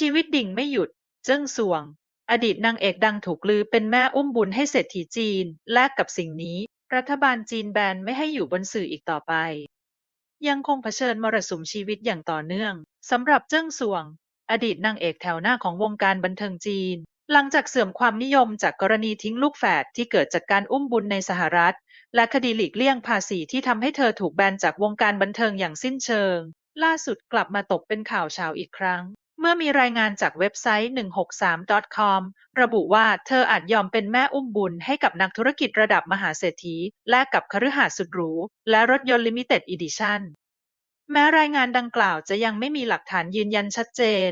ชีวิตดิ่งไม่หยุด เจิ้งสวง อดีตนางเอกดังถูกลือเป็นแม่อุ้มบุญให้เศรษฐีจีน แลกกับสิ่งนี้ รัฐบาลจีนแบนไม่ให้อยู่บนสื่ออีกต่อไป ยังคงเผชิญมรสุมชีวิตอย่างต่อเนื่องสำหรับเจิ้งสวง อดีตนางเอกแถวหน้าของวงการบันเทิงจีน หลังจากเสื่อมความนิยมจากกรณีทิ้งลูกแฝดที่เกิดจากการอุ้มบุญในสหรัฐ และคดีหลีกเลี่ยงภาษีที่ทำให้เธอถูกแบนจากวงการบันเทิงอย่างสิ้นเชิงล่าสุดกลับมาตกเป็นข่าวเฉาอีกครั้ง มื่อมีรายงานจากเว็บไซต์ 163.com ระบุว่าเธออาจยอมเป็นแม่อุ้มบุญให้กับนักธุรกิจระดับมหาเศรษฐี แลกกับคฤหาสน์สุดหรู และรถยนต์ลิมิเต็ดอีดิชั่นแม้รายงานดังกล่าวจะยังไม่มีหลักฐานยืนยันชัดเจน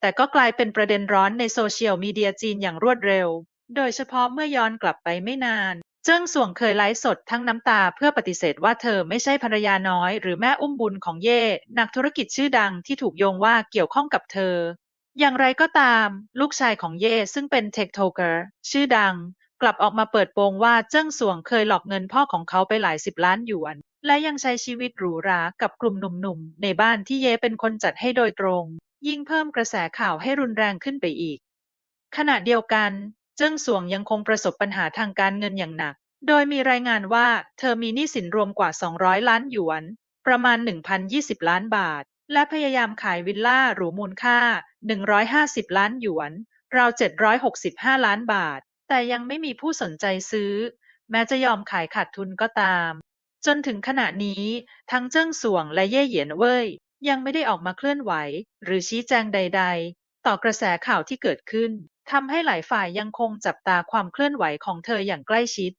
แต่ก็กลายเป็นประเด็นร้อนในโซเชียลมีเดียจีนอย่างรวดเร็ว โดยเฉพาะเมื่อย้อนกลับไปไม่นาน เจิ้งส่วงเคยไลฟ์สดทั้งน้ำตาเพื่อปฏิเสธว่าเธอไม่ใช่ภรรยาน้อย หรือแม่อุ้มบุญของเย่ นักธุรกิจชื่อดังที่ถูกโยงว่าเกี่ยวข้องกับเธอ อย่างไรก็ตาม ลูกชายของเย่ซึ่งเป็นเทคโทเกอร์ชื่อดัง กลับออกมาเปิดโปงว่าเจิ้งส่วงเคยหลอกเงินพ่อของเขาไปหลายสิบล้านหยวน และยังใช้ชีวิตหรูหรากับกลุ่มหนุ่มๆในบ้านที่เย่เป็นคนจัดให้โดยตรง ยิ่งเพิ่มกระแสข่าวให้รุนแรงขึ้นไปอีกขณะเดียวกัน เจิ้งสวงยังคงประสบปัญหาทางการเงินอย่างหนัก โดยมีรายงานว่าเธอมีหนี้สินรวมกว่า 200 ล้านหยวน ประมาณ 1,020 ล้านบาท และพยายามขายวิลล่าหรูมูลค่า 150 ล้านหยวน ราว 765 ล้านบาท แต่ยังไม่มีผู้สนใจซื้อ แม้จะยอมขายขาดทุนก็ตาม จนถึงขณะนี้ ทั้งเจิ้งสวงและเย่เหยียนเว่ยยังไม่ได้ออกมาเคลื่อนไหว หรือชี้แจงใดๆ ต่อกระแสข่าวที่เกิดขึ้นทำให้หลายฝ่ายยังคงจับตาความเคลื่อนไหวของเธออย่างใกล้ชิด